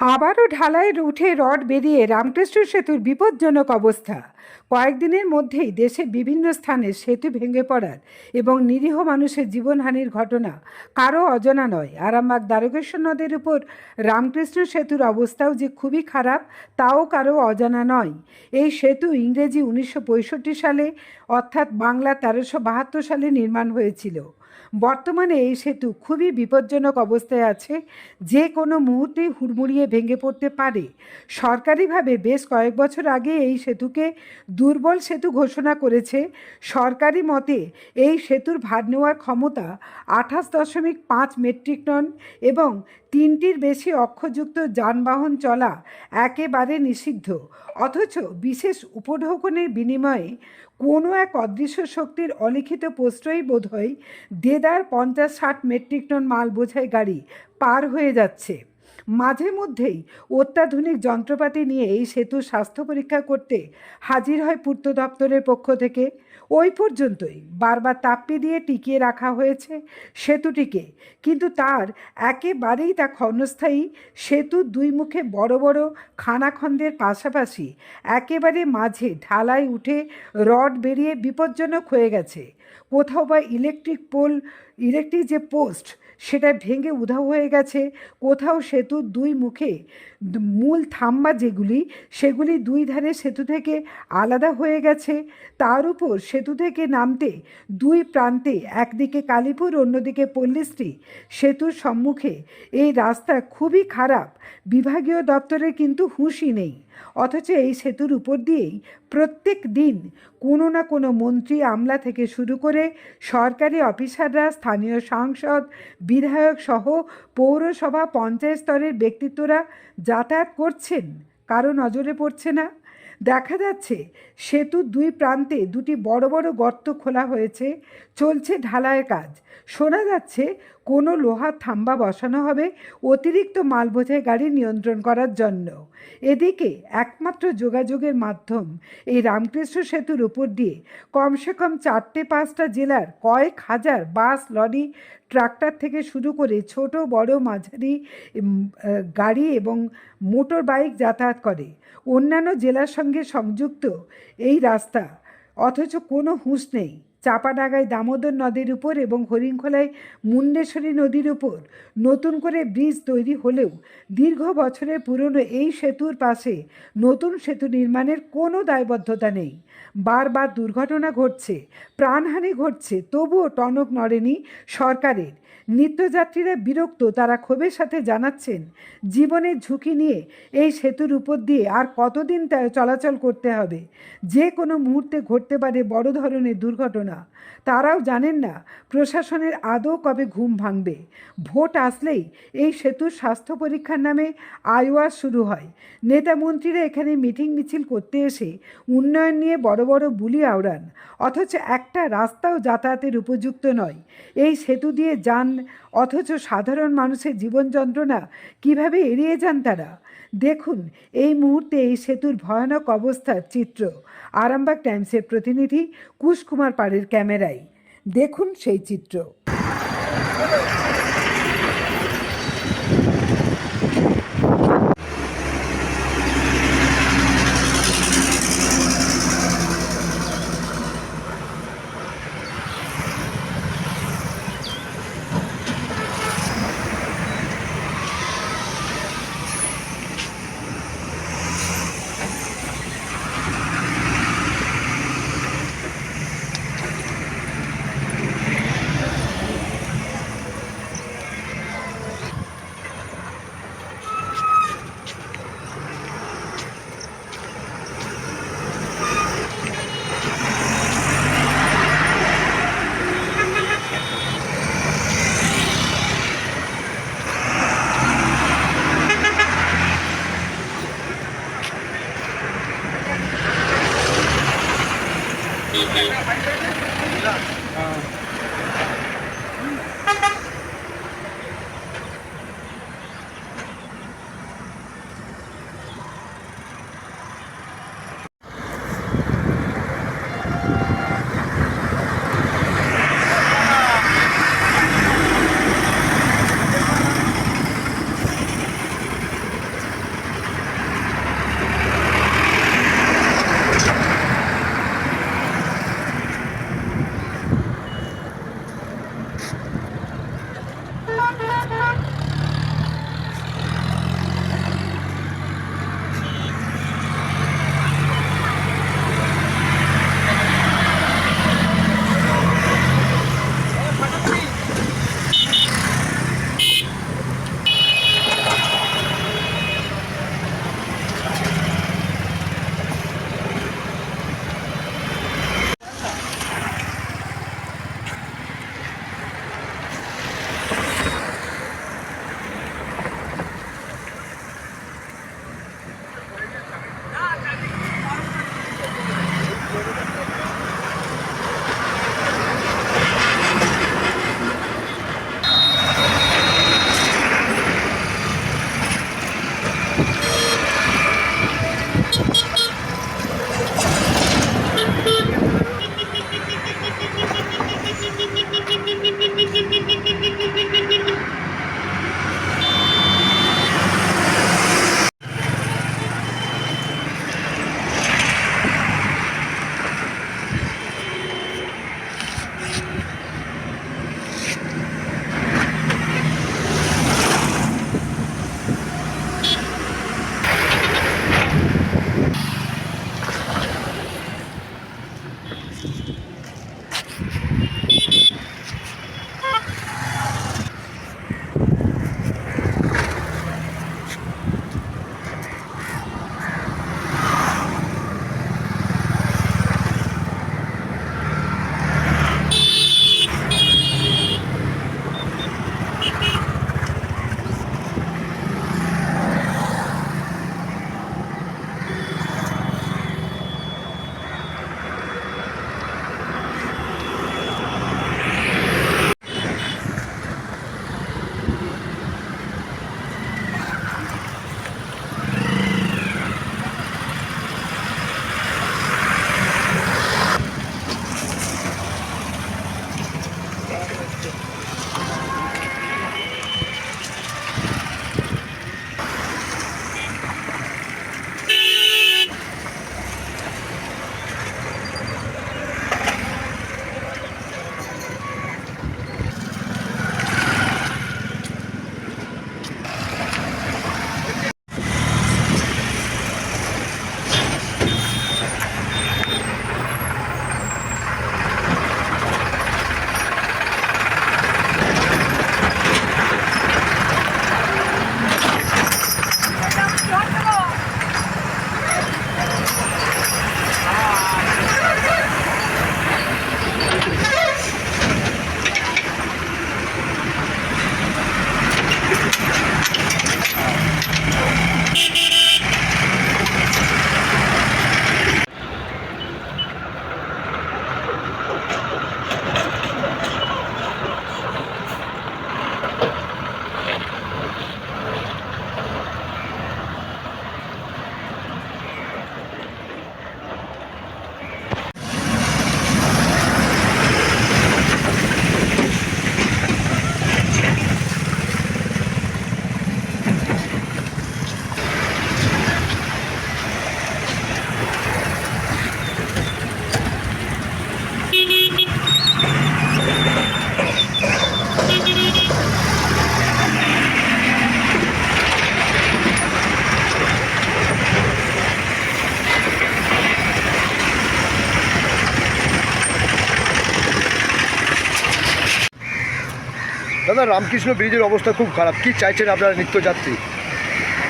আবারও ঢালাইয়ের উঠে রড বেরিয়ে রামকৃষ্ণ সেতুর বিপজ্জনক অবস্থা। কয়েকদিনের মধ্যেই দেশের বিভিন্ন স্থানে সেতু ভেঙে পড়ার এবং নিরীহ মানুষের জীবনহানির ঘটনা কারও অজানা নয়। আরামবাগ দ্বারকেশ্বর নদের উপর রামকৃষ্ণ সেতুর অবস্থাও যে খুবই খারাপ, তাও কারও অজানা নয়। এই সেতু ইংরেজি উনিশশো পঁয়ষট্টি সালে, অর্থাৎ বাংলা তেরোশো বাহাত্তর সালে নির্মাণ হয়েছিল। বর্তমানে এই সেতু খুবই বিপজ্জনক অবস্থায় আছে। যে কোনো মুহূর্তেই হুড়মুড়িয়ে ভেঙে পড়তে পারে। সরকারিভাবে বেশ কয়েক বছর আগে এই সেতুকে দুর্বল সেতু ঘোষণা করেছে। সরকারি মতে, এই সেতুর ভার নেওয়ার ক্ষমতা আঠাশ দশমিক পাঁচ মেট্রিক টন এবং তিনটির বেশি অক্ষযুক্ত যানবাহন চলা একেবারে নিষিদ্ধ। অথচ বিশেষ উপঢৌকনের বিনিময়ে কোনো এক অদৃশ্য শক্তির অলিখিত পোস্টই বোধহয় দেদার পঞ্চাশ ষাট মেট্রিক টন মাল বোঝাই গাড়ি পার হয়ে যাচ্ছে। মাঝে মধ্যেই অত্যাধুনিক যন্ত্রপাতি নিয়ে এই সেতুর স্বাস্থ্য পরীক্ষা করতে হাজির হয় পূর্ত দপ্তরের পক্ষ থেকে। ওই পর্যন্তই বারবার তাপ্পি দিয়ে টিকিয়ে রাখা হয়েছে সেতুটিকে। কিন্তু তার একেবারেই তা ক্ষণস্থায়ী সেতুর দুই মুখে বড় বড় খানাখন্দের পাশাপাশি একেবারে মাঝে ঢালাই উঠে রড বেরিয়ে বিপজ্জনক হয়ে গেছে। কোথাও বা ইলেকট্রিক পোল, ইলেকট্রিক যে পোস্ট সেটা ভেঙে উধাও হয়ে গেছে। কোথাও সেতুর দুই মুখে, মূল থাম্বা যেগুলি, সেগুলি দুই ধারে সেতু থেকে আলাদা হয়ে গেছে। তার উপর সেতু থেকে নামতে দুই প্রান্তে, একদিকে কালীপুর, অন্যদিকে পল্লীশ্রী সেতুর সম্মুখে। এই রাস্তা খুবই খারাপ। বিভাগীয় দপ্তরের কিন্তু হুঁশই নেই। অথচ এই সেতুর উপর দিয়েই প্রত্যেক দিন কোনো না কোনো মন্ত্রী আমলা থেকে শুরু করে সরকারি অফিসাররা, স্থানীয় সাংসদ, বিধায়ক সহ পৌরসভা, পঞ্চায়েত স্তরের ব্যক্তিত্বরা যাতায়াত করছেন, কারও নজরে পড়ছে না। দেখা যাচ্ছে সেতুর দুই প্রান্তে দুটি বড় বড় গর্ত খোলা হয়েছে, চলছে ঢালাইয়ের কাজ। শোনা যাচ্ছে কোনো লোহার থাম্বা বসানো হবে অতিরিক্ত মাল বোঝাই গাড়ি নিয়ন্ত্রণ করার জন্য। এদিকে একমাত্র যোগাযোগের মাধ্যম এই রামকৃষ্ণ সেতুর উপর দিয়ে কমসে কম চারটে পাঁচটা জেলার কয়েক হাজার বাস, লরি, ট্রাক্টর থেকে শুরু করে ছোট, বড়, মাঝারি গাড়ি এবং মোটর বাইক যাতায়াত করে। অন্যান্য জেলার সঙ্গে সংযুক্ত এই রাস্তা অথচ কোনো হুঁশ নেই। চাপাডাঙ্গায় দামোদর নদীর উপর এবং হরিণখোলায় মুন্ডেশ্বরী নদীর উপর নতুন করে ব্রিজ তৈরি হলেও দীর্ঘ বছরের পুরনো এই সেতুর পাশে নতুন সেতু নির্মাণের কোনো দায়বদ্ধতা নেই। বারবার দুর্ঘটনা ঘটছে, প্রাণহানি ঘটছে, তবুও টনক নড়েনি সরকারের। নিত্যযাত্রীরা বিরক্ত, তারা ক্ষোভের সাথে জানাচ্ছেন, জীবনের ঝুঁকি নিয়ে এই সেতুর উপর দিয়ে আর কতদিন চলাচল করতে হবে? যে কোনো মুহূর্তে ঘটতে পারে বড় ধরনের দুর্ঘটনা। তারাও জানেন না প্রশাসনের আদৌ কবে ঘুম ভাঙবে। ভোট আসলেই এই সেতুর স্বাস্থ্য পরীক্ষার নামে আইওয়া শুরু হয়। নেতা মন্ত্রীরা এখানে মিটিং মিছিল করতে এসে উন্নয়ন নিয়ে বড় বড় বুলি আওড়ান। অথচ একটা রাস্তাও যাতায়াতের উপযুক্ত নয়। এই সেতু দিয়ে যান অথচ সাধারণ মানুষের জীবন যন্ত্রণা কীভাবে এড়িয়ে যান তারা? দেখুন, এই মুহূর্তে এই সেতুর ভয়ানক অবস্থার চিত্র। আরামবাগ টাইমসের প্রতিনিধি কুশকুমার পাড়ের ক্যামেরায়। দেখুন সেই চিত্র। দাদা, রামকৃষ্ণ ব্রিজের অবস্থা খুব খারাপ। কি চাইছেন আপনারা নিত্যযাত্রী?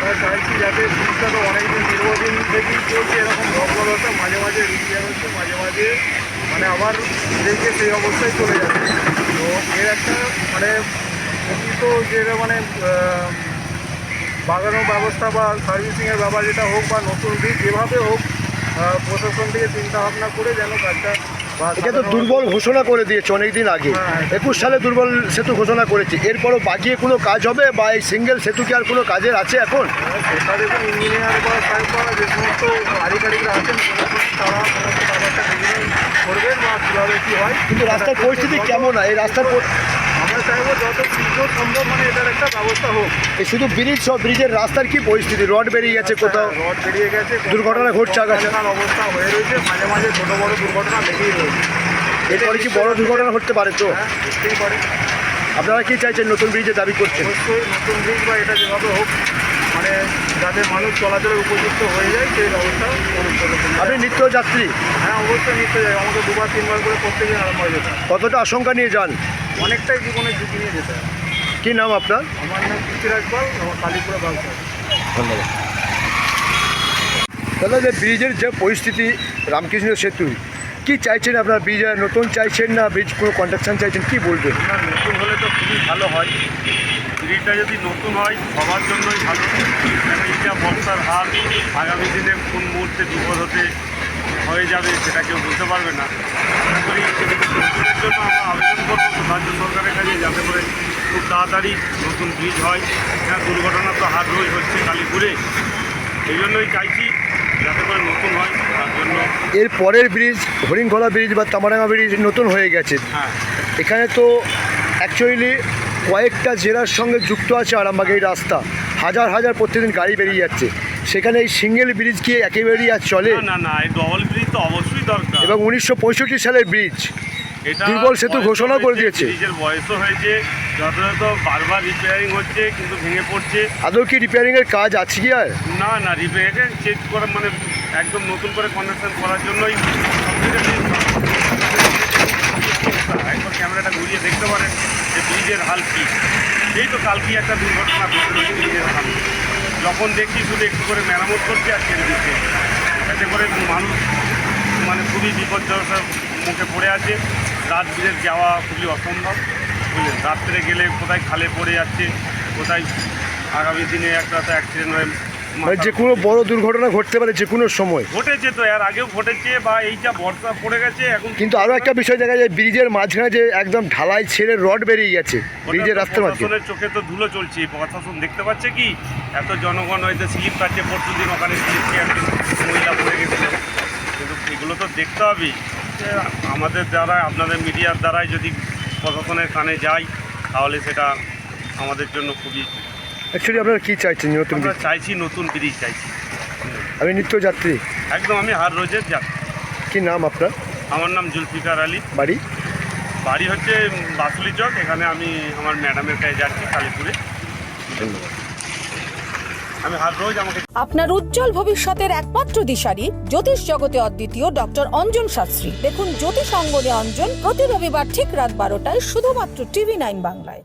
আমরা চাইছি যাতে থেকেই চলছে, এরকম ভগ্নদশা মাঝে মাঝে হচ্ছে, মাঝে মাঝে মানে সেই অবস্থায় চলে তো এর একটা মানে যেটা মানে বাগানোর ব্যবস্থা বা সার্ভিসিংয়ের ব্যাপার যেটা হোক বা নতুন দিক যেভাবে হোক প্রশাসন থেকে চিন্তা ভাবনা করে যেন কাজটা এটা তো দুর্বল ঘোষণা করে দিয়েছে অনেকদিন আগে। একুশ সালে দুর্বল সেতু ঘোষণা করেছে। এরপরও বাকিয়ে কোনো কাজ হবে বা এই সিঙ্গেল সেতু কি আর কোনো কাজের আছে এখন? কিন্তু রাস্তার পরিস্থিতি কেমন এই রাস্তার আমরা চাইব যত শীঘ্র সম্ভব মানে এটার একটা ব্যবস্থা হোক। শুধু ব্রিজ সব ব্রিজের রাস্তার কি পরিস্থিতি? রড বেরিয়ে গেছে কোথাও? রড বেরিয়ে গেছে দুর্ঘটনা ঘটছে আগাছা। অবস্থা হয়ে রয়েছে মাঝে মাঝে ছোটো বড় দুর্ঘটনা লেগেই রয়েছে। এরপরে কি বড় দুর্ঘটনা ঘটতে পারে তো? হ্যাঁ বুঝতেই পারে। আপনারা কি চাইছেন নতুন ব্রিজে দাবি করছেন? অবশ্যই নতুন ব্রিজ বা এটা যেভাবে হোক মানে যাতে মানুষ চলাচলের উপযুক্ত হয়ে যায় সেই ব্যবস্থা। আপনি নিত্যযাত্রী? হ্যাঁ অবশ্যই নিত্য যাই আমাকে দুবার তিনবার করে প্রত্যেকদিন আরম্ভ হয়ে যেতে কতটা আশঙ্কা নিয়ে যান? অনেকটাই জীবনের ঝুঁকি নিয়ে যেতে হয় কি নাম আপনার? আমার নাম পৃথ্বীরাজ পাল আমার কালীপুরা ধন্যবাদ। দাদা যে ব্রিজের যে পরিস্থিতি রামকৃষ্ণ সেতু কি চাইছেন আপনার? ব্রিজ নতুন চাইছেন না? ব্রিজ কোনো কন্ট্রাকশন চাইছেন? কি বলবেন? না নতুন হলে তো খুবই ভালো হয়। ব্রিজটা যদি নতুন হয় সবার জন্যই ভালো। এটা বর্ষার হাল আগামী দিনে কোন মুহূর্তে বিপদ হতে হয়ে যাবে সেটা কেউ বলতে পারবে না। আশা করি নতুনের জন্য আমরা আবেদন করব। রাজ্য সরকারের কাছে যাতে করে খুব তাড়াতাড়ি নতুন ব্রিজ হয়। হ্যাঁ দুর্ঘটনা তো হার রোজ হচ্ছে কালীপুরে। এই জন্যই চাইছি যাতে করে নতুন হয় তার জন্য এর পরের ব্রিজ হরিণখোলা ব্রিজ বা তামারাঙ্গা ব্রিজ নতুন হয়ে গেছে। হ্যাঁ। এখানে তো অ্যাকচুয়ালি কয়েকটা জেলার সঙ্গে যুক্ত আছে আরামবাগ এই রাস্তা। হাজার হাজার প্রতিদিন গাড়ি বেরিয়ে যাচ্ছে। সেখানে এই সিঙ্গেল ব্রিজ কি একেবারেই আর চলে? না না এই ডবল ব্রিজ তো অবশ্যই দরকার। এবং উনিশশো পঁয়ষট্টি সালের ব্রিজ এটা দুর্বল সেতু ঘোষণা করে দিয়েছে। ব্রিজের বয়সও হয়েছে যথাযথ বারবার রিপেয়ারিং হচ্ছে কিন্তু ভেঙে পড়ছে। আদৌ কি রিপেয়ারিংয়ের কাজ আছে কি আর? না না রিপেয়ারিং চেক করা মানে একদম নতুন করে কনেকশন করার জন্যই একবার ক্যামেরাটা ঘুরিয়ে দেখতে পারেন যে ব্রিজের হাল কী। এই তো কালকেই একটা দুর্ঘটনা ঘটেছিল ব্রিজের হাল। যখন দেখছি শুধু একটু করে মেরামত করছে আর ছেড়ে দিচ্ছে। এতে করে মানুষ মানে খুবই বিপর্যস্তার মুখে পড়ে আছে। রাত বিলের যাওয়া খুবই অসম্ভব, বুঝলেন? রাত্রে গেলে কোথায় খালে পড়ে যাচ্ছে, কোথায় আগামী দিনে একটা তো অ্যাক্সিডেন্ট হয়ে মানে যে কোনো বড় দুর্ঘটনা ঘটতে পারে যে কোনো সময়। ঘটেছে তো এর আগেও ঘটেছে বা এই যা বর্ষা পড়ে গেছে এখন কিন্তু আরও একটা বিষয় দেখা যায় ব্রিজের মাঝখানে যে একদম ঢালাই ছেড়ে রড বেরিয়ে গেছে ব্রিজের রাস্তার মাঝখানে চোখে তো ধুলো চলছে প্রশাসন দেখতে পাচ্ছে কি? এত জনগণ হয়তো স্লিপ কাটছে পরশু দিন ওখানে স্লিপ একজন মহিলা পড়ে গেছিল। কিন্তু এগুলো তো দেখতে হবে। যে আমাদের দ্বারা আপনাদের মিডিয়ার দ্বারাই যদি প্রশাসনের কানে যায় তাহলে সেটা আমাদের জন্য খুবই অ্যাকচুয়ালি আপনারা কী চাইছেন নতুন আমরা চাইছি নতুন ব্রিজ চাইছি। আমি নিত্যযাত্রী। একদম আমি হার রোজের যা কি নাম আপনার? আমার নাম জুলফিকার আলী। বাড়ি? বাড়ি হচ্ছে বাসুলি চক এখানে আমি আমার ম্যাডামের কাছে যাচ্ছি কালীপুরে। ধন্যবাদ। আমি হার রোজ আমাকে আপনার উজ্জ্বল ভবিষ্যতের একমাত্র দিশারি জ্যোতিষ জগতে অদ্বিতীয় ডক্টর অঞ্জন শাস্ত্রী। দেখুন জ্যোতিষ অঙ্গনে অঞ্জন প্রতি রবিবার ঠিক রাত বারোটায় শুধুমাত্র টিভি নাইন বাংলায়।